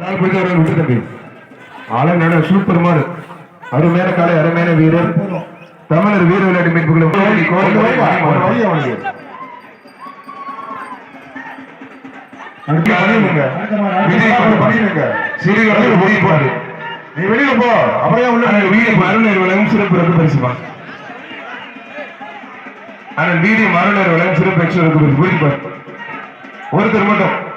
விட்டு தம்பி. சூப்பர் மாடு. அருமையான காலை அருமையான வீரர் தமிழர் வீர விளையாட்டு போறாரு. நீ வெளியில போ. அப்படியே உள்ள வீடு மருணர் வழங்கும் சிறப்பு ரத்து பரிசுமா? அண்ணன் வீடு மருணர் வழங்கும் சிறப்பு எக்ஸ்ட்ரா ரத்து பரிசு புரியுது ஒருத்தர் மட்டும்.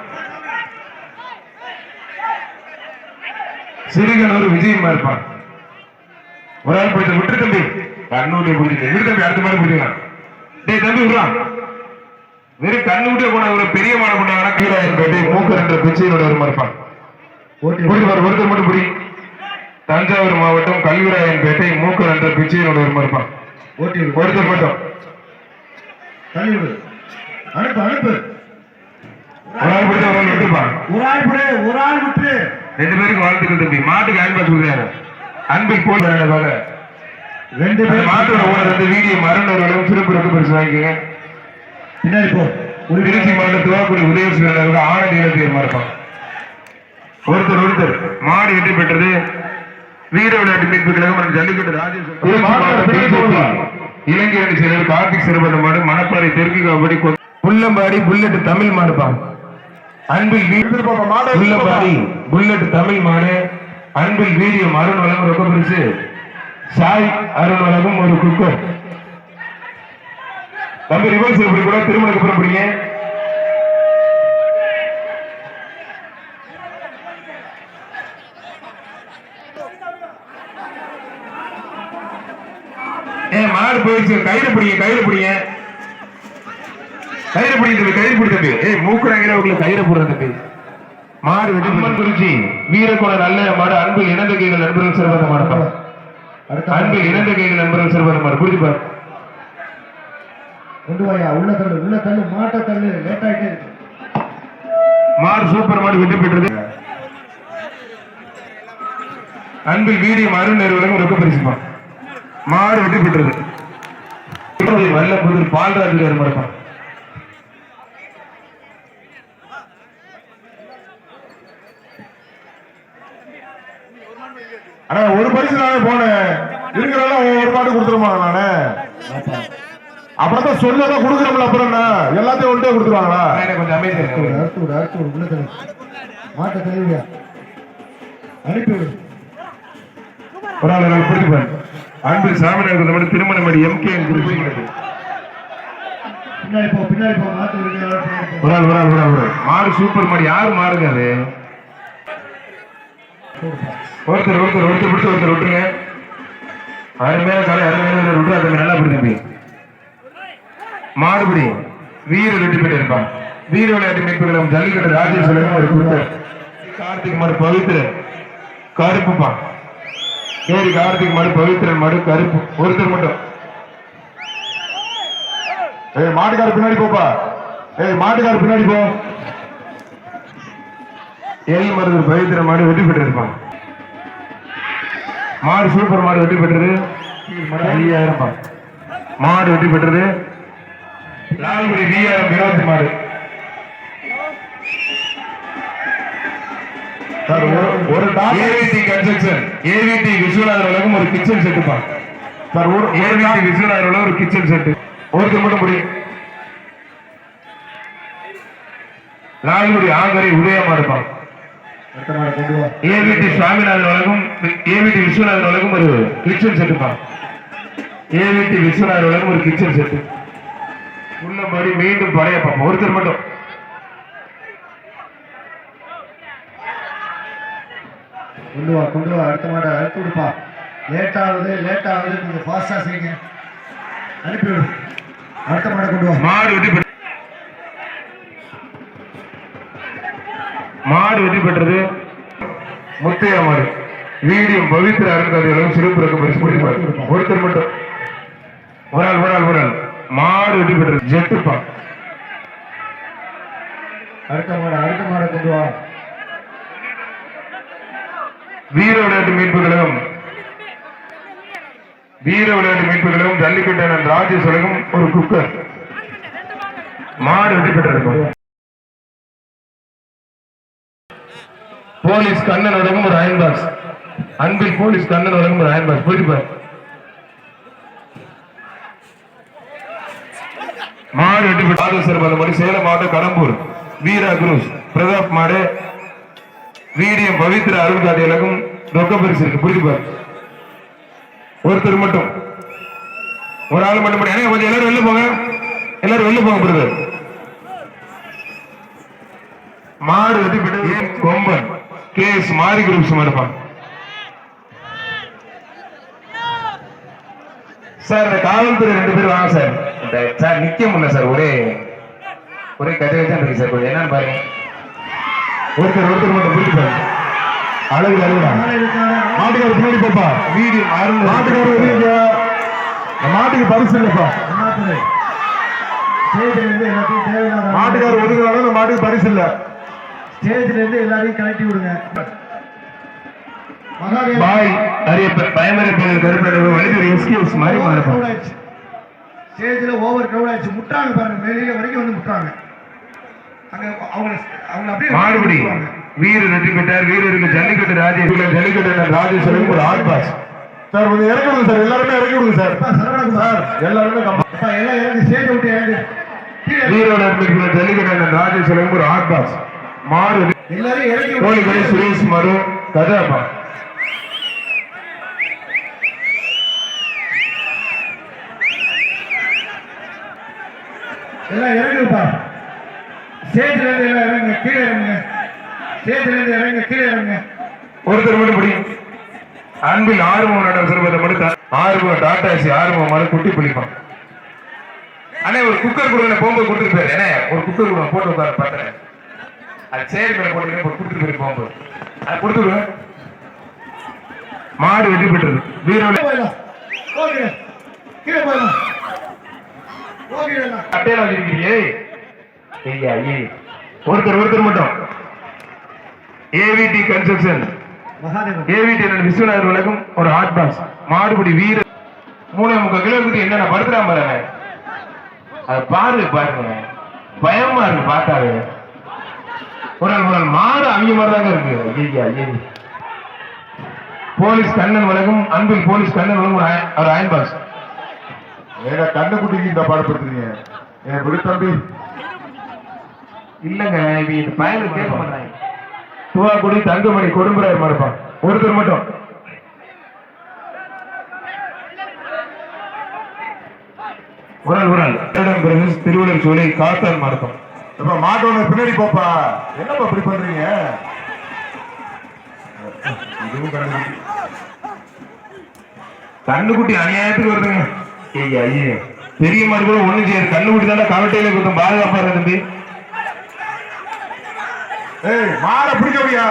சிறுகனூர் விஜயமா இருப்பான். ஒரு ஆள் போயிட்டு விட்டு தம்பி. கண்ணூட்டிய பிடிக்க விட்டு தம்பி அடுத்த மாதிரி பிடிக்கலாம் டேய் தம்பி விடுறான் வெறும் கண்ணூட்டிய போன ஒரு பெரிய மாட பண்ணாங்கன்னா கீழே பேட்டை மூக்கு ரெண்டு பிச்சையோட ஒரு பாரு ஒருத்தர் மட்டும் புடி தஞ்சாவூர் மாவட்டம் கல்விராயன் பேட்டை மூக்கு ரெண்டு பிச்சையோட ஒரு இருப்பான். ஒருத்தர் மட்டும். அனுப்பு அனுப்பு. ஒரு ஆள் பிடிச்ச ஒரு ஆள் விட்டுப்பான். ஒரு ஆள் விடு ஒரு ஆள் விட்டு. ரெண்டு பேருக்கு வாழ்த்துக்கள் தம்பி. மாட்டுக்கு ஹேண்ட் பாஸ் கொடுக்குறாரு. அன்பில் போல் வேண்டாம் ரெண்டு அந்த பேர் மாட்டோட ஓனர் வந்து வீடியோ மரணம் சிறப்பு பரிசு வாங்கிக்கோங்க. பின்னாடி போ. ஒரு திருச்சி மாவட்டம் துவாக்குடி உதயசூரன் ஆனந்த் இலக்கியர் இருப்பான் ஒருத்தர் ஒருத்தர் மாடு வெற்றி பெற்றது. வீர விளையாட்டு மீட்பு கழகம் ஜல்லிக்கட்டு ராஜேஷ் இலங்கை அணி செயலர் கார்த்திக் சிறுபட்ட மாடு மணப்பாறை தெற்கு கபடி புல்லம்பாடி புல்லட் தமிழ் மாடுப்பான் அன்பில் புல்லம்பாடி புல்லட் தமிழ் மாடு அன்பில் வீரியம் அருண் வழங்கும் ரொக்க பரிசு. சாய் அருண் வழங்கும் ஒரு குக்கர் தம்பி ரிவர்ஸ் இப்படி கூட திருமணக்கு அப்புறம் பிடிங்க. ஏ மாடு போயிடுச்சு. கயிறு பிடிங்க கயிறு பிடிங்க. கயிறு பிடி தம்பி கயிறு பிடி தம்பி. ஏய் மூக்குறாங்கிற உங்களுக்கு கயிறு போடுற தம்பி. மாடு வெட்டி அம்மன் குறிச்சி வீரக்கோண நல்ல மாடு அன்பில் இணைந்த கைகள் நண்பர்கள் சிறப்பாக மாடுப்பா. அன்பில் இணைந்த கைகள் நண்பர்கள் சிறப்பாக மாடு புரிஞ்சு பாரு. கொண்டு வாயா உள்ள தள்ளு உள்ள தள்ளு மாட்ட தள்ளு லேட் ஆயிட்டே இருக்கு. மாடு சூப்பர் மாடு வெற்றி பெற்றது அன்பில் வீடியம் அருண் நிறுவனம் ரொக்க பரிசுமா மாடு வெற்றி பெற்றது வல்ல புதிர் பால்ராஜ் மரப்பா ஆனா ஒரு பரிசு நானே போனேன். இருக்கிறதெல்லாம் ஒரு பாட்டு கொடுத்துருமா நானு? அப்புறம் தான் சொல்லதான் கொடுக்குறோம்ல அப்புறம் என்ன? எல்லாத்தையும் ஒன்றே கொடுத்துருவாங்களா? எனக்கு கொஞ்சம் அமைதியா அடுத்து விடு. அடுத்து விடு உள்ள தள்ளு. மாட்ட அனுப்பி விடு. ஒரு ஆள் எனக்கு பிடிச்சு பாரு அன்பில் சாமிநாதன் மட்டும் திருமணமடி எம்கே பின்னாடி போ பின்னாடி போ மாட்டு ஒரு ஆள் ஒரு ஆள் ஒரு ஆள் ஒரு ஆள். மாடு சூப்பர் மாடு யார் மாடுங்க அது? ஒருத்தர் ஒருத்தர் ஒருத்தர் பிடிச்சு ஒருத்தர் விட்டுருங்க. மேல காலை அரை மேல விட்டு அதை நல்லா பிடி தம்பி வீர வெற்றி பெற்று இருப்பான் வீர விளையாட்டு மீட்புகளும் ஜல்லிக்கட்டு ராஜேஷ் விளையாட்டு ஒரு கொடுத்தார் கார்த்திக் மாடு பவித்திர கருப்புப்பா கேரி கார்த்திக் மாடு பவித்திரன் மாடு கருப்பு ஒருத்தர் மட்டும். ஏய் மாட்டுக்கார பின்னாடி போப்பா. ஏய் மாட்டுக்கார பின்னாடி போ. எல் மருதூர் பவித்திர மாடு வெற்றி பெற்று இருப்பான் மாடு சூப்பர் மாடு வெற்றி பெற்றது. ஐயாயிரம் பா. மாடு வெற்றி பெற்றது. லால்குடி விஆர் வினோத் மாடு. ஒரு- ஏவிடி கன்ஸ்ட்ரக்ஷன் ஏவிடி விஸ்வநாதர் உலகம் ஒரு கிச்சன் செட்டுப்பா சார் ஒரு ஏவிடி விஸ்வநாதர் உலகம் ஒரு கிச்சன் செட்டு ஒருத்தர் மட்டும் முடியும் லால்குடி ஆங்கரை உதயமா இருப்பான் அடுத்த மாட கொண்டு வா ஏவிடி சுவாமிநாதன் உலகம் ஏவிடி விஸ்வநாதன் உலகம் ஒரு கிச்சன் செட்டுப்பா ஏவிடி விஸ்வநாதன் உலகம் ஒரு கிச்சன் செட்டு உள்ளபடி மீண்டும் பழைய பார்ப்போம். ஒருத்தர் மட்டும். கொண்டு வா கொண்டு வா. அடுத்த மாட அடுத்து விடுப்பா. லேட் ஆகுது லேட் ஆகுது. கொஞ்சம் ஃபாஸ்டா செய்யுங்க. அனுப்பி விடு. அடுத்த மாட கொண்டு வா. மாடு வெற்றி மாடு வெற்றி பெற்றது. முத்தையா மாடு வீடியம் பவித்திர அருங்காட்சியகம் சிறப்பு பரிசு கொடுப்பார் ஒருத்தர் மட்டும். ஒரு ஆள் ஒரு ஆள் ஒரு ஆள். மாடு வெற்றி பெற்றது. ஜெட்டுப்பா. அடுத்த மாடு அடுத்த மாடை கொண்டு வா. வீர விளையாட்டு மீட்பு கழகம். வீர விளையாட்டு மீட்பு கழகம் ஜல்லிக்கட்டு அண்ணன் ராஜேஷ் உலகம் ஒரு குக்கர். மாடு வெற்றி பெற்றிருக்கும் போலீஸ் கண்ணன் வழங்கும் ஒரு iron box Anbil police Kannan வழங்கும் ஒரு அயன் பாக்ஸ் போயிட்டு மாடு வெட்டி விட்டு சிறப்பு மணி சேலம் மாவட்டம் கடம்பூர். வீரா குரூஸ் பிரதாப் மாடு. வீடியம் பவித்ர அருள் காட்டியலகம் ரொக்க பரிசு இருக்கு. புரியுது ஒருத்தர் மட்டும். ஒரு ஆள் மட்டும் பண்ணி கொஞ்சம் எல்லாரும் வெளில போங்க. எல்லாரும் வெளில போங்க பிரதர் மாடு வெட்டி விட்டு Komban? K S Mari groups மடுப்பான் sir இந்த காவல்துறை ரெண்டு பேரும் வாங்க சார். இந்த சார் நிக்க முடியல சார். ஒரே ஒரே கதை தான் இருக்கு சார். கொஞ்சம் என்னன்னு பாருங்க. ஒருத்தர் ஒருத்தர் மட்டும் பாருங்க. அழகு அழுகுடா மாட்டுக்கார பின்னாடி போப்பா. வீடியோ அருள் மாட்டுக்கார ஒதுங்க இந்த மாட்டுக்கு பரிசு இல்லப்பா. அண்ணாத்துறை ஸ்டேஜ்ல இருந்து எல்லாத்தையும் தேவையில்லாத மாட்டுக்கார ஒதுங்கினாலும் இந்த மாட்டுக்கு பரிசு இல்ல. ஸ்டேஜ்ல இருந்து எல்லாரையும் கலட்டி விடுங்க. பாய் அரியப்ப பயமறிப்பதில் கருப்படவு வலிதுரை எஸ்கியூஸ் மாதிரி மாறுப்பான் ஸ்டேஜ்ல ஓவர் கிரௌட் ஆயிடுச்சு. முட்டாங்க பாருங்க வெளியில வரைக்கும் வந்து முட்டாங்க. அங்க அவங்க அவங்க அப்படியே மாடுபிடி விட்டுருவாங்க. வீரர் வெற்றி பெற்றார். வீரருக்கு ஜல்லிக்கட்டு ராஜேஷ் ஜல்லிக்கட்டு ராஜேஸ்வரன் ஒரு ஆட் பாஸ் சார் கொஞ்சம் இறக்கி விடுங்க சார் எல்லாருமே இறக்கி விடுங்க சார். சார் எல்லாருமே எல்லாம் இறங்கி ஸ்டேஜ் விட்டு இறங்கு. வீரோட ஜல்லிக்கட்டு ராஜேஸ்வரன் ஒரு ஆட் பாஸ் இறங்கி விட்டு- கோழிக்கடை சுரேஷ் மரு கதாபா எல்லாம் இறங்குப்பா. ஸ்டேஜ்ல இருந்து எல்லாம் இறங்குங்க கீழே இறங்குங்க. ஸ்டேஜ்ல இருந்து இறங்குங்க கீழே இறங்குங்க. ஒருத்தர் மட்டும் பிடிக்கும் அன்பில் ஆறுமுகம் நடம் சிறுபதை மட்டும் ஆறுமுகம் டாட்டாசி ஆறுமுகம் மறு குட்டி பிடிப்பான் அண்ணே ஒரு குக்கர் கொடுங்க போகும்போது கொடுத்துட்டு போயிரு. ஒரு குக்கர் கொடுங்க போட்டு உட்கார பார்த்தேன் அது சேரி மேல போட்டு கொடுத்துட்டு போகும்போது. அது மாடு வெற்றி பெற்றது வீரோட போயிடலாம். கீழே ஐயா ஐயே ஒருத்தர் ஒருத்தர் மட்டும். ஏவிடி கன்ஸ்ட்ரக்ஷன் ஏவிடி விஸ்வநாதர் உலகம் ஒரு ஹாட் பாக்ஸ் மாடுபிடி வீர மூணு முக்கால் கிலோ பத்தி என்னென்ன படுத்துறான் பாருங்க. அது பாரு பாருங்க. பயமா இருக்கு பார்த்தாவே. ஒரு நாள் மாடு அவங்க மாதிரி தாங்க இருக்கு. ஐயா ஐயே போலீஸ் கண்ணன் வழங்கும் அன்பில் போலீஸ் கண்ணன் வழங்கும் ஒரு அய- ஒரு அயன் பாக்ஸ். ஏடா கண்ணுக்குட்டிக்கு இந்த பாடுபடுத்துறீங்க என் விடு தம்பி. இல்லங்க இவங்க இந்த பயனை கேட்க மாட்டாங்க. துவாக்குடி தங்கமணி கொடும்புறாரு மறுப்பான் ஒருத்தர் மட்டும். ஒரு நாள் ஒரு நாள் வருடம் பிறகு இப்ப மாட்டோட பின்னாடி போப்பா. என்னப்பா இப்படி பண்றீங்க? கண்ணுக்குட்டி அநியாயத்துக்கு வருதுங்க. ஐயா ஐயா. பெரிய மாடு கூட ஒண்ணு செய்யாது. கண்ணுக்குட்டி தானே கவட்டையில குத்தம். பாதுகாப்பா தம்பி. ஏய் மாடை பிடிக்கவியா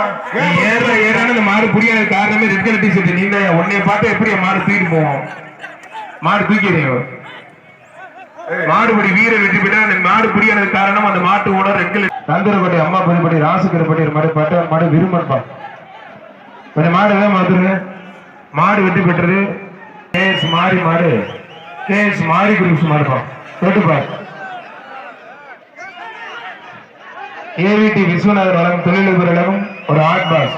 ஏற ஏறான இந்த மாடு புரியாத காரணமே ரெட் கலர் டிஷர்ட் நீ தான் உன்னைய பார்த்தா எப்படி மாடு தூக்கிட்டு போவோம்? மாடு தூக்கிறீங்க மாடுபடி வீர வெற்றி அந்த மாடு புரியாத காரணம் அந்த மாட்டு ஓனர் ரெட் கலர் தந்திரப்பட்டி அம்மா பதிப்பட்டி ராசுக்கரப்பட்டி ஒரு மாடு பட்ட மாடு விரும்பன்பா கொஞ்சம் மாடு தான் மாத்துருங்க மாடு வெற்றி பெற்றது. கேஎஸ் மாறி மாடு. கேஎஸ் மாறி குரூப்ஸ் மாடுப்பா தொட்டுப்பா ஏவிடி விஸ்வநாதர் வழங்கும் தொழிலதிபர் வழங்கும் ஒரு ஆர்ட் பாஸ்.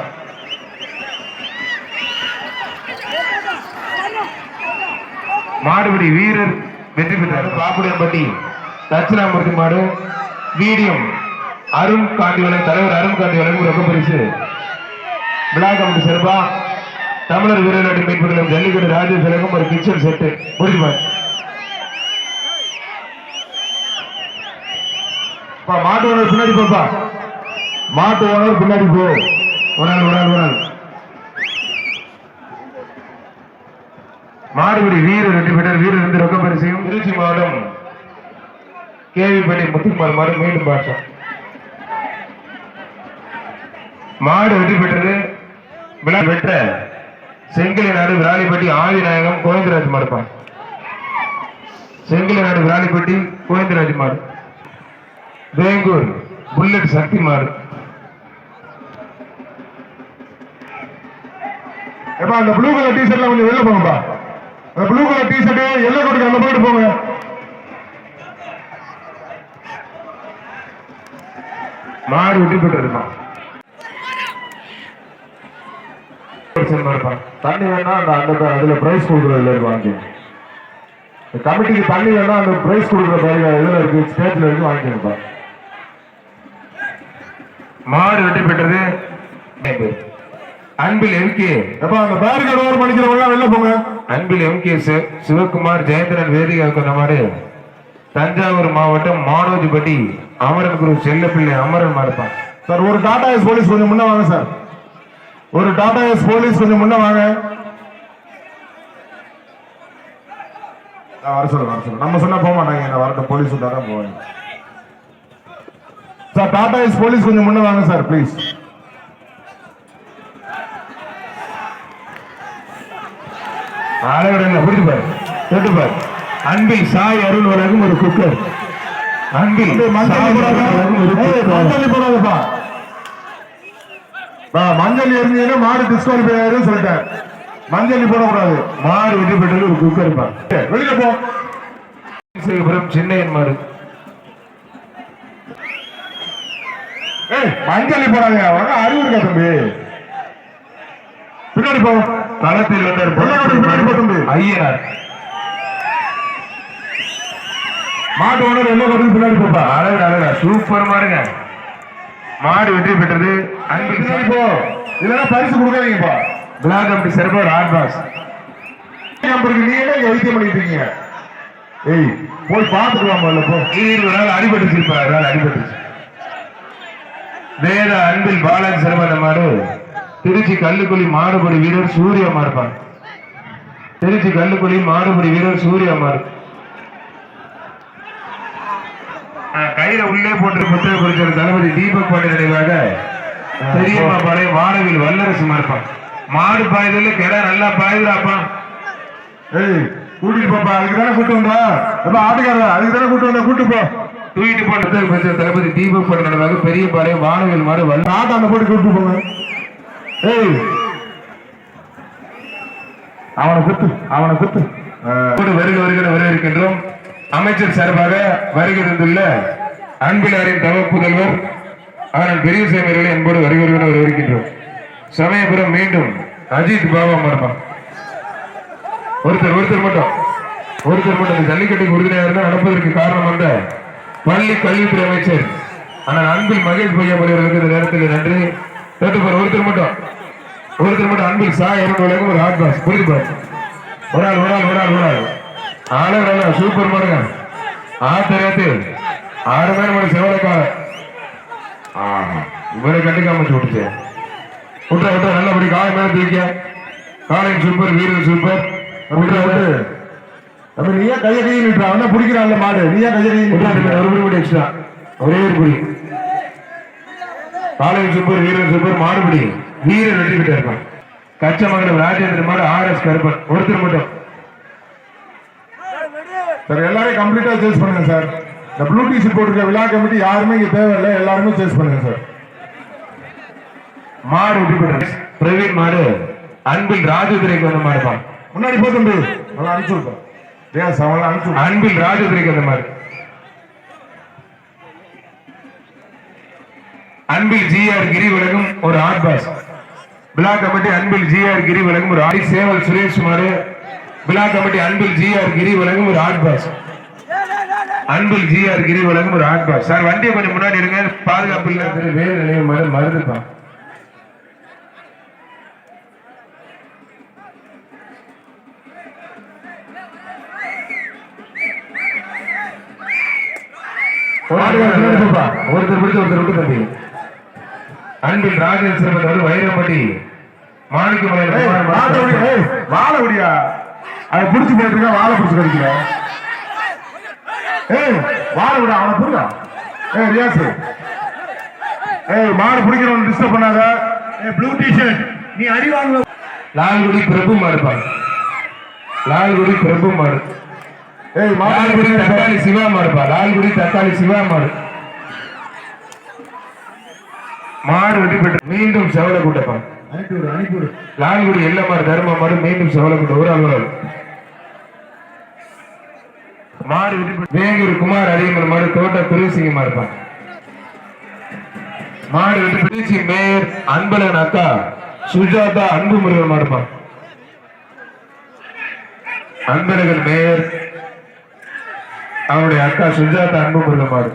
மாடுபிடி வீரர் வெற்றி பெற்றார். பாப்புடையம்பட்டி தட்சிணாமூர்த்தி மாடு வீடியம் அருண் காந்திவளன் தலைவர் அருண் காந்திவளன் வழங்கும் ரொக்க பரிசு விழா கமிட்டி சிறப்பா. தமிழர் வீரர்கள் மீட்புகளும் ஜல்லிக்கட்டு ராஜேஷ் ஒரு கிச்சன் செட்டு புரிஞ்சுப்பார் பா, மாட்டு ஓனர் பின்னாடி போப்பா மாட்டு ஓனர் பின்னாடி போ. ஒரு நாள் ஒரு நாள் ஒரு நாள் மாடுபிடி வீரர் வெற்றி பெற்ற வீரர் இருந்து ரொக்க பரிசையும் திருச்சி மாவட்டம் கேவிப்பள்ளி முத்துக்குமார் மாடு மீண்டும் பாஷம் மாடு வெற்றி பெற்றது. விழா பெற்ற செங்கிலி நாடு விராலிப்பட்டி ஆதிநாயகம் கோவிந்தராஜ் மாடுப்பான் செங்கிலி நாடு விராலிப்பட்டி கோவிந்தராஜ் மாடு. வேங்கூர் புல்லட் சக்தி மாடு. ஏப்பா அந்த ப்ளூ கலர் டிஷர்ட்ல கொஞ்சம் வெளில போங்கப்பா. ப்ளூ கலர் டிஷர்ட் எல்லோ கொடிக்கு அந்த போயிட்டு போங்க. மாடு விட்டு பெற்றிருக்கான் இருப்பான் தண்ணி வேணா அந்த அந்த அதுல பிரைஸ் கொடுக்குறதுல வாங்கி கமிட்டிக்கு தண்ணி வேணா அந்த பிரைஸ் கொடுக்குற பாருங்க இதுல இருக்கு ஸ்டேட்ல இருக்கு வாங்கிக்கணும்ப்பா மாடு வெட்டி பெற்றது அன்பில் எம்கே எப்ப அந்த பேரிகார்டு ஓவர் பண்ணிக்கிறவங்க வெளில போங்க. அன்பில் எம்கே சிவகுமார் ஜெயந்திரன் வேதிகா கொண்ட மாடு. தஞ்சாவூர் மாவட்டம் மானோஜிபட்டி அமரன் குரு செல்லப்பிள்ளை அமரன் மாடுப்பான் சார் ஒரு டாடா எஸ் போலீஸ் கொஞ்சம் முன்ன வாங்க சார். ஒரு டாடா எஸ் போலீஸ் கொஞ்சம் முன்ன வாங்க. வர சொல்லுங்க வர சொல்லுங்க நம்ம சொன்னா போக மாட்டாங்க வரட்டும் போலீஸ் தான் போவாங்க. சார் டாடா எஸ் போலீஸ் கொஞ்சம் முன்ன வாங்க சார் ப்ளீஸ் ஆளவிட புரிஞ்சு பாரு பாரு. அன்பில் சாய் அருள் வழங்கும் ஒரு குக்கர். அன்பில் மஞ்சள் போடாதப்பா. பா, மஞ்சள் எரிஞ்சீங்கன்னா மாடு டிஸ்குவாலிஃபை ஆயிரும் சொல்லிட்டேன். மஞ்சள் போடக்கூடாது. மாடு வெற்றி பெற்றது ஒரு குக்கர் ஏய், வெளியில போ. சேகபுரம் சின்னையன் மாடு ஏய் மஞ்சள் போடாதீங்க உனக்கு அறிவு இருக்கா தம்பி? பின்னாடி போ. களத்தில் வந்தார் ஐயனார். மாட்டு ஓனர் என்ன கட்டுக்கு பின்னாடி போப்பா. அழகு அழகா. சூப்பர் மாடுங்க மாடு வெற்றி பெற்றது. அன்பில் போ. இல்லைன்னா பரிசு கொடுக்காதீங்கப்பா. பிளாக் அம்பி சர்பர் ஆர்பாஸ் நம்பருக்கு நீ என்ன இங்க வைத்தியம் பண்ணிட்டு இருக்கீங்க. ஏய் போய் முதல்ல போ. இருபது நாள் அடிபட்டு இருப்பார் நாள் அடிபட்டுச்சு வேத அன்பில் பாலாஜி சரவண மாடு. திருச்சி கல்லுக்குழி மாடுபடி வீரர் சூர்யா மாறுப்பான் திருச்சி கல்லுக்குழி மாடுபடி வீரர் சூர்யா மாறு ஆ, கையில உள்ளே போட்டு புத்தக குறிச்சர் தளபதி தீபக் பாண்டி நினைவாக பெரியம்மா பாளையம் வானவில் வல்லரசு மாறுப்பான் மாடு பாயுதல்ல கிட நல்லா பாயுதுடாப்பா. ஏய் கூட்டிட்டு போப்பா அதுக்கு தானே கூட்டு வந்தா? எப்ப ஆட்டுக்காரா அதுக்கு தானே கூட்டு வந்தா? கூட்டு போ. தூக்கிட்டு போன தளபதி தீபக் பாண்டி நினைவாக பெரிய பாளையம் வானவில் மாடு வல்ல ஆட்டை அந்த போட்டு கூட்டு போங்க. ஏய். அவனை குத்து அவனை குத்து வருக வருகிற வரவேற்கின்றோம். அமைச்சர் சார்பாக வருகை தந்துள்ள அன்பினாரின் தவ புதல்வர் ஆனால் பெரிய சேமியர்களை என்போடு வருகை வருகிற வரவேற்கின்றோம். சமயபுரம் மீண்டும் அஜித் பாபா மரபம் ஒருத்தர் ஒருத்தர் மட்டும். ஒருத்தர் மட்டும். இந்த ஜல்லிக்கட்டுக்கு உறுதுணையாக இருந்தால் நடப்பதற்கு காரணம் வந்த பள்ளி கல்வித்துறை அமைச்சர் ஆனால் அன்பில் மகேஷ் பையா அவர்களுக்கு இந்த நேரத்தில் நன்றி. கேட்டுப்பார் ஒருத்தர் மட்டும். ஒருத்தர் மட்டும் அன்பில் சாய் இரண்டு ஒரு ஹாட் பாஸ் புரியுது பாரு. ஒரு ஆள் ஒரு ஆள் ஒரு ஆள் ஒரு ஆள். ஆளே நல்ல சூப்பர் மாடுங்க. ஆத்தரத்து. ஆறு பேர் மணி செவலக்கால இவரை கண்டுக்காம விட்டுச்சு. விட்டுற விட்டுற நல்லபடி காலை மேல தூக்கிய காலையும் சூப்பர் வீரன் சூப்பர் விட்டுற விட்டு அப்ப நீ ஏன் கையை கையை நிட்டுற அவன பிடிக்கிறான்ல மாடு. நீ ஏன் கையை கையை விட்டுற நிட்டுற ஒரு மணி எக்ஸ்ட்ரா ஒரே ஒரு புடி காலையும் சூப்பர் வீரன் சூப்பர் மாடுபிடி. வீரன் வெட்டி விட்டு இருப்பான் கச்சமங்கலம் ராஜேந்திர மாடு ஆர் எஸ் கருப்பன். ஒருத்தர் மட்டும். சார் எல்லாரையும் கம்ப்ளீட்டா சேஸ் பண்ணுங்க சார். இந்த ப்ளூ டிஷர்ட் போட்டிருக்க விழா கமிட்டி யாருமே இங்க தேவையில்லை. எல்லாருமே சேஸ் பண்ணுங்க சார். மாடு விட்டு பிரவீன் மாடு அன்பில் ராஜதுரைக்கு வந்த மாடுப்பான் முன்னாடி போ தம்பி. நல்லா அனுப்பிச்சு விட்டோம் ஏன் அவங்கள அனுப்பிச்சு. அன்பில் ராஜதுரைக்கு வந்த மாடு. அன்பில் ஜிஆர் கிரி விலகும் ஒரு ஆட் pass block committee Anbil GR Giri விலகும் ஒரு ஆடி சேவல் சுரேஷ்குமார் மாடு block committee Anbil GR Giri விலகும் ஒரு ஆட் பாஸ் அன்பில் ஜிஆர் கிரி விலகும் ஒரு ஆட் பாஸ் சார் வண்டியை கொஞ்சம் முன்னாடி இருங்க. பாதுகாப்பு இல்லாத வேறு நிலையம் மாடு மருந்துப்பான் ஒருத்தர் பிடிச்சு ஒருத்தர் விட்டு தம்பி அன்பில் ராஜேஸ்வரன் வந்து வைரம்பட்டி மாணிக்க ஏய், வாழை விடியா, ஏய், வாழை விடியா அதை புடிச்சு போயிட்டு வாழை புடிச்சு கடிக்கிற. ஏய் வாழை விடா அவனை புரியா ஏய் ரியாஸ் ஏய் மாடு பிடிக்கிறவன் டிஸ்டர்ப் பண்ணாத. ஏய் ப்ளூ டிஷர்ட் நீ அடி வாங்குவ லால்குடி பிரபு மாடுப்பான் லால்குடி பிரபு மாடு. ஏய் மாடு தக்காளி சிவா மாடுப்பா லால்குடி தக்காளி சிவா மாடு. மாடு வெற்றி பெற்று மீண்டும் செவல கூட்டப்பா அனுப்பி விடு அனுப்பி விடு. லால்குடி எல்ல மாடு தர்ம மாடு மீண்டும் செவல கூட்டம் ஒரு ஆள் மாடு வெற்றி பெற்று வேங்கூர் குமார் அரியமன் மாடு தோட்ட துருசிங்க மாடுப்பா மாடு வெற்றி திருச்சி மேயர் அன்பழகன் அக்கா சுஜாதா அன்பு முருகன் மாடுப்பான் அன்பழகன் மேயர் அவருடைய அக்கா சுஜாதா அன்பு முருகன் மாடு.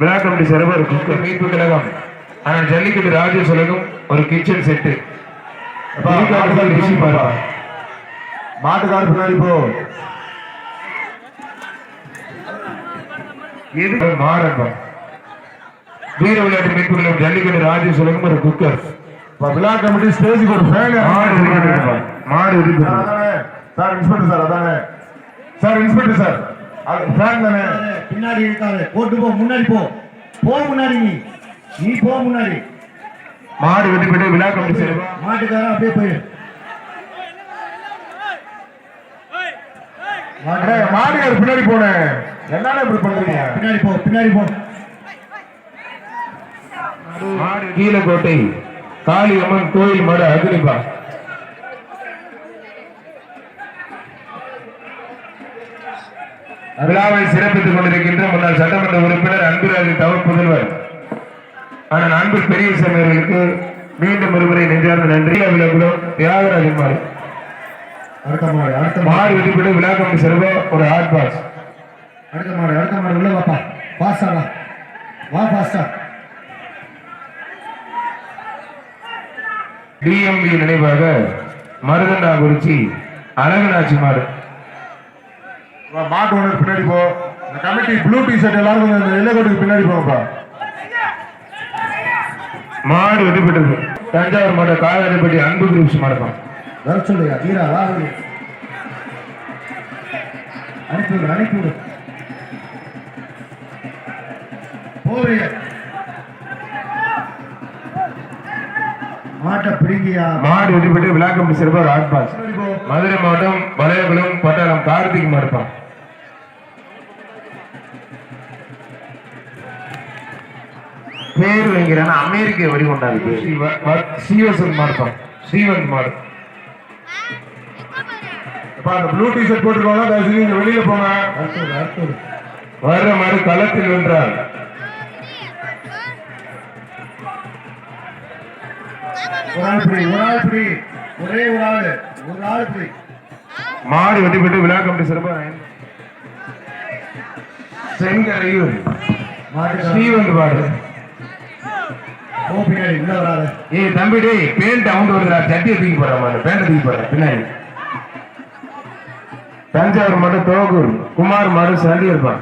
விழா கமிட்டி குக்கர் மீட்பு கழகம். ஆனால் ஜல்லிக்கட்டு ராஜேஷ் உலகம் ஒரு கிச்சன் செட்டு மாட்டுக்காரு பின்னாடி போ. எது? மாறப்பா வீர விளையாட்டு மீட்பு கழகம் ஜல்லிக்கட்டு ராஜேஷ் உலகம் ஒரு குக்கர். விழா கமிட்டி ஸ்டேஜுக்கு ஒரு ஃபேன் மாடு. அதானே? சார் இன்ஸ்பெக்டர் சார் அதானே? Sir inspector sir. அது ஃபேன் தானே? பின்னாடி இருக்காது போட்டு போ முன்னாடி போ. போ முன்னாடி நீ போ முன்னாடி. மாடு வெட்டி பெற்று விழா கமிட்டி சிறப்பு மாட்டுக்காரன் அப்படியே போயிடு மாட்டுக்காரு பின்னாடி போனேன் என்னடா இப்படி பண்றீங்க? பின்னாடி போ பின்னாடி போ. மாடு கீழக்கோட்டை காளியம்மன் கோயில் மாடு அக்னிப்பா விழாவை சிறப்பித்துக் கொண்டிருக்கின்ற முன்னாள் சட்டமன்ற உறுப்பினர் அன்புராஜ் தவ புதல்வர். ஆனால் அன்பு பெரிய அவர்களுக்கு மீண்டும் ஒருமுறை நெஞ்சார்ந்த நன்றி. விழாக்குளம் தியாகராஜன் மாடு அடுத்த மாடு அடுத்த மாடு மாடு வெட்டிப்பட்டு விழா கமிட்டி சிறப்பு ஒரு ஹாட் பாக்ஸ் அடுத்த மாடு அடுத்த மாடு உள்ள வாப்பா. ஃபாஸ்டா வா. வா ஃபாஸ்டா டிஎம்பி நினைவாக மருதண்டாங்குறிச்சி அழகனாட்சி மாடு வா, மாட்டு ஓனர் பின்னாடி போ. இந்த கமிட்டி ப்ளூ டி ஷர்ட் எல்லாரும் கொஞ்சம் இந்த பின்னாடி போங்கப்பா. மாடு பெற்றது தஞ்சாவூர் மாடு காவேரிப்பட்டி அன்பு குரூப்ஸ் மாடுப்பான் வர சொல்லுயா வீரா வா வெளியே. அனுப்பி விடு அனுப்பி விடு. போறிய மாட்டை பிடிங்கியா? மாடு பெற்று விழாக்கம் சிறப்பாக ஒரு ஆட் பாஸ் மதுரை மாவட்டம் வளையகுளம் பட்டாளம் கார்த்திக் மாடுப்பான் பேர் வைங்கிறான அமெரிக்க வடிகொண்டாருக்கு ஸ்ரீவசன் மாடுப்பான் ஸ்ரீவந்த் மாடு அப்பா அந்த ப்ளூ டி ஷர்ட் போட்டுருக்கோங்க தயவு செஞ்சு இங்க வெளியில போங்க. வர்ற மாடு களத்தில் வென்றார். ஒரு பிடி ஒரு ஆள் பிடி ஆள் பிடி மாடு வெற்றி பெற்று விழா கமிட்டி சிறப்பாக செங்கரையூர். ஸ்ரீவந்த் மாடு. ஏய் தம்பி டேய் பேண்ட் அவுண்ட் வருதுடா. சட்டியை தூக்கி மாதிரி பேண்ட் தூக்கி பின்னாடி. தஞ்சாவூர் மாடு தோகூர். குமார் மாடு சண்டி இருப்பான்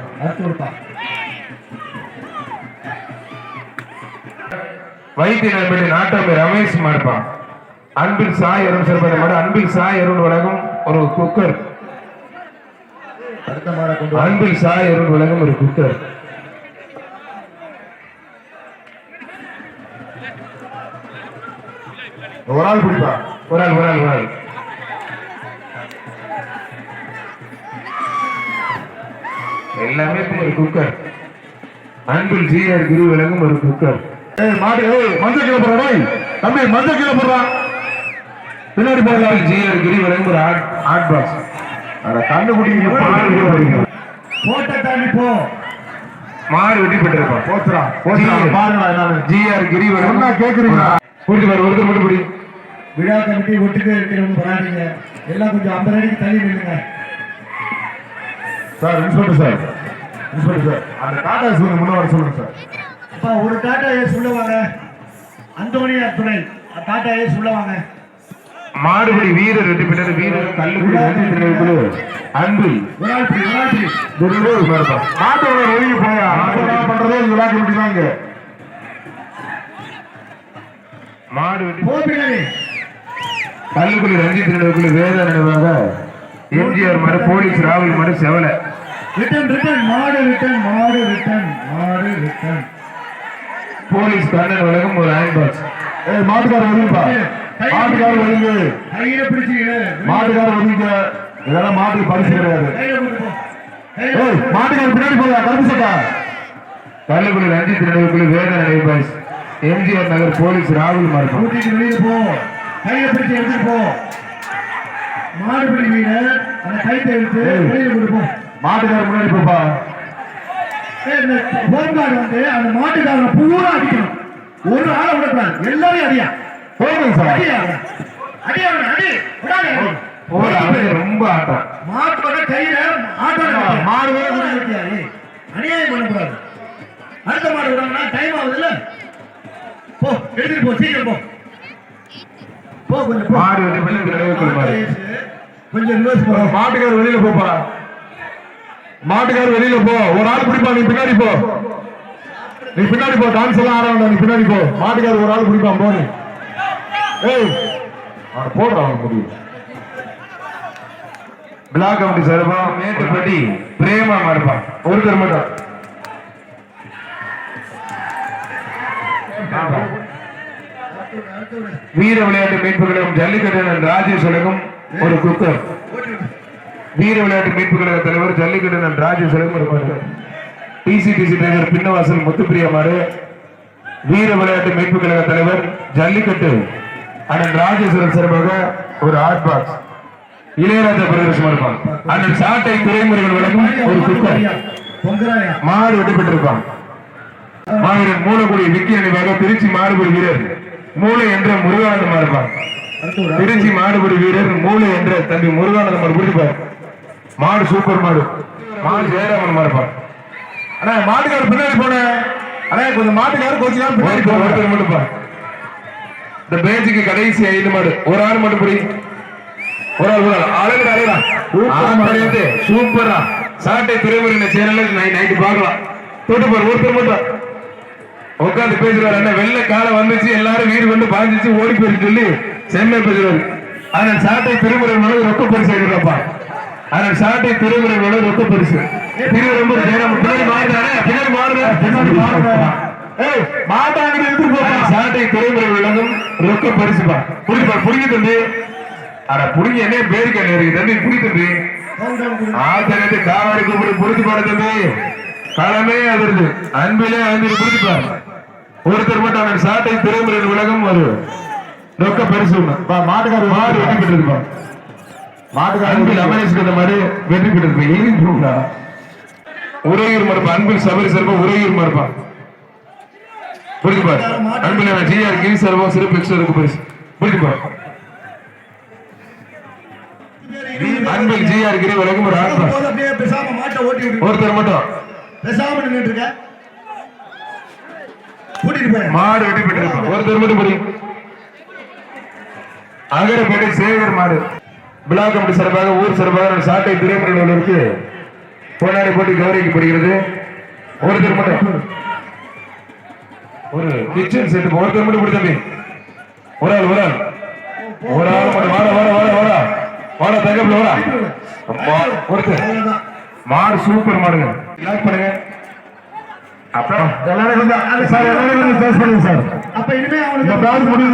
வைத்திய நண்படி நாட்டாமை ரமேஷ் மாடுப்பான் அன்பில் சாய் அருண் சிறப்பான மாடு. அன்பில் சாய் அருண் வழங்கும் ஒரு குக்கர். அன்பில் சாய் அருண் வழங்கும் ஒரு குக்கர். ஒரு ஆள் பிடிப்பா. ஒரு ஆள் ஒரு ஆள் ஒரு ஆள். எல்லாமே ஒரு குக்கர். அன்பில் ஜிஆர் குரு வழங்கும் ஒரு குக்கர். ஏய் மாடு ஏய் மஞ்சள் கீழே போடுறா டேய். தம்பி மஞ்சள் கீழே போடுறா. பின்னாடி அன்பில் ஜிஆர் குரு வழங்கும் ஒரு ஆட் ஆட் பாக்ஸ். அட கண்ணு குடிங்க போட்ட தாண்டி போ. மாடு வெட்டி போச்சுடா போச்சுடா பாருங்கடா என்னன்னு. ஜிஆர் கிரி வழங்கும் கேக்குறீங்களா? கூட்டி பாரு ஒருத்தர் மட்டும் பிடி. விழா கமிட்டி ஒட்டுக்கே இருக்கிறவங்க வராதீங்க எல்லாம் கொஞ்சம் ஐம்பது அடிக்கு தள்ளி நில்லுங்க. Sir inspector sir. Inspector sir. அந்த டாடா சொல்லுங்க முன்ன வர சொல்லுங்க சார். அப்பா ஒரு டாட்டா ஏஸ் உள்ள வாங்க அந்தோனியார் துணை டாட்டா ஏஸ் உள்ள வாங்க மாடுபடி வீரர் வெட்டி பெற்றது வீரர் கல்லுக்குடி நன்றி திருநெல்வேலி அன்பு ஒரு ஆள் பிடி ஒரு ஆள் பிடி திருநெல்வேலி மாடுப்பான் நாட்டோட ஒதுங்கி போயா பண்றதே இந்த விழா கமிட்டி தான் இங்க மாடு கல்லுக்குடி ரஞ்சித் திருநெல்வேலி வேத நினைவாக எம்ஜிஆர் மாடு போலீஸ் ராகுல் மாடு செவலை. ரிட்டன் ரிட்டன் மாடு ரிட்டன் மாடு ரிட்டன் மாடு ரிட்டன். போலீஸ் கண்ணன் வழங்கும் ஒரு அயன் பாக்ஸ் ஏய் மாட்டுக்கார ஒதுங்கப்பா மாட்டுக்கார ஒதுங்கு கையில பிடிச்சிங்க மாட்டுக்கார ஒதுங்க இதெல்லாம் மாட்டுக்கு பரிசு கிடையாது. ஏய் மாட்டுக்கார பின்னாடி போயா? கருப்பு சட்டா. கல்லுக்குடி ரஞ்சித் திருநெல்வேலி வேத நினைவு பாய்ஸ் எம்ஜிஆர் நகர் போலீஸ் ராகுல் மாடு கூட்டிட்டு வெளியில போ. கையில பிடிச்சு எடுத்துட்டு போ. மாடுபிடி வீரர் அந்த கைத்தை எடுத்து வெளியில கொண்டு போ. மாட்டுக்கார முன்னாடி போப்பா. ஏய், இந்த ஹோம் கார்டு வந்து அந்த மாட்டுக்காரனை பூரா அடிக்கணும். ஒரு ஆளை விடக்கூடாது. எல்லாரையும் அடியா. போதுங்க சார். அடி அவனை. அடி. விடாதே. ரொம்ப ஆட்டம். மாட்டோட கையில ஆட்டோட ஆ, கட்டியா. மாடு. அநியாயம் பண்ணக்கூடாது. அடுத்த மாடு விடாங்கன்னா டைம் ஆகுதுல்ல? போ எடுத்துட்டு போ சீக்கிரம் போ. போ கொஞ்சம் மாடு வெற்றி பெற்று நினைவு கொள்வாரு கொஞ்சம் ரிவர்ஸ் போ. மாட்டுக்கார் வெளியில போப்பா மாட்டுக்கார் வெளியில போ. ஒரு ஆள் பிடிப்பா நீ பின்னாடி போ. நீ பின்னாடி போ டான்ஸ் எல்லாம் ஆட வேண்டாம் நீ பின்னாடி போ. மாட்டுக்கார் ஒரு ஆள் பிடிப்பான் போ நீ. ஏய் அவனை போடுறான் அவன் முடியும் பிளாக் கமிட்டி சார்பா மேட்டுப்பட்டி பிரேமா மாடுப்பான் ஒருத்தர் மட்டும். வீர விளையாட்டு மீட்புகளும் ஜல்லிக்கட்டு ராஜேஷ் உலகம் ஒரு குக்கர் வீர விளையாட்டு மீட்பு கழக தலைவர் ஜல்லிக்கட்டு ராஜேஷ் உலகம் டிசிடிசி டிரைவர் பின்னவாசல் முத்துப்பிரியா மாடு. வீர விளையாட்டு மீட்பு கழக தலைவர் ஜல்லிக்கட்டு. அண்ணன் ராஜேஸ்வரன் சார்பாக ஒரு ஹாட் பாக்ஸ் இளையராஜா பிரதர்ஷன் இருப்பான் அண்ணன் சாட்டை துறைமுறைகள் வழங்கும் ஒரு குக்கர் மாடு வெற்றி பெற்றிருப்பான். மாவீரன் மூலக்குடி விக்கி அணிவாக திருச்சி மாடுபடி வீரர் மூளை என்ற முருகானந்தமா ஒரு திருச்சி மாடுபடி வீரர் மூளை என்ற தம்பி முருகானந்தம் பிடிப்பார் மாடு சூப்பர் மாடு. மாடு ஜெயராமன் இருப்பான் அண்ணா மாட்டுக்கார் பின்னாடி போன. அண்ணா கொஞ்சம் மாட்டுக்கார் கொஞ்ச நேரம் பின்னாடி ஒருத்தர் மட்டும் பார். இந்த பேஜுக்கு கடைசி ஐந்து மாடு. ஒரு ஆள் மட்டும் பிடி. ஒரு ஆள் ஒரு ஆள். அழகு அழகா சூப்பர். சூப்பரா. சாட்டை துறைமுறை சேனல்ல நைட்டு பார்க்கலாம். தொட்டு பாரு ஒருத்தர் மட்டும். உட்காந்து பேசுறாரு என்ன வெள்ள காலம் வந்துச்சு. எல்லாரும் வீடு கொண்டு பாஞ்சிச்சு. ஓடி போயிருக்கு சொல்லி செம்மை பேசுறாரு. அதனால் சாட்டை திருமுறை மனது ரொக்க பரிசு எடுக்கிறப்பா. அதனால் சாட்டை திருமுறை மனது ரொக்க பரிசு. திருவரம்பூர் ஜெயராம் பின்னாடி மாறுதானே பின்னாடி ஏய் மாட்டாங்க போப்பா. சாட்டை துறைமுறை விளங்கும் ரொக்க பரிசுப்பா. புடிப்பா புடிங்க தம்பி. அட என்ன பேருக்கு என்ன இருக்கு தம்பி. புடி தம்பி. காவாடி கூப்பிடு புடிச்சு பாரு தம்பி. களமே அதிர்ந்து. அன்பிலே அஞ்சு புடிச்சு பாரு ஒருத்தர் மட்டும் அவன் சாட்டை துறைமுறை விலகம் ஒரு ரொக்க பரிசு ஒண்ணு. பா, மாட்டுக்கார் மாடு வெற்றி பெற்றிருப்பான் மாட்டுக்கார் அன்பில் அமரேஷ் கந்த மாடு வெற்றி பெற்றிருப்பான் எழுதிருப்பா உரையூர் மறுப்பான். அன்பில் சபரி சர்பம் உரையூர் மறுப்பான். புரிஞ்சு பாரு அன்பில் ஜிஆர் கிரி சர்வம் சிறப்பு எக்ஸ்ட்ரா பரிசு புரிஞ்சு பாரு அன்பில் ஜிஆர் கிரி வழங்கும் ஒரு ஒருத்தர் மட்டும். பேசாம நின்னுட்டு இருக்க. கூட்டிட்டு போய். மாடு வெட்டி பெற்றிருப்பான் ஒருத்தர் மட்டும் புரியும் அகரப்பேட்டை சேகர் மாடு. பிளாக் கமிட்டி சார்பாக ஊர் சார்பாக ஒரு சாட்டை துறைமுறைகளுக்கு பொன்னாடி போட்டி கௌரவிக்கப்படுகிறது ஒருத்தர் மட்டும். ஒரு கிச்சன் செட் ஒருத்தர் மட்டும் பிடி தம்பி. ஒரு ஆள் ஒரு ஆள். ஒரு ஆள் மட்டும். வாடா வாடா வாடா வாடா. வாடா தங்கப்பில் வாடா. அம்மா, ஒருத்தர் மாடு சூப்பர் மாடுங்க. லாக் பண்ணுங்க. அப்புறம் எல்லாரும் சார் எல்லாரும் சார் அப்ப இனிமே முடிவு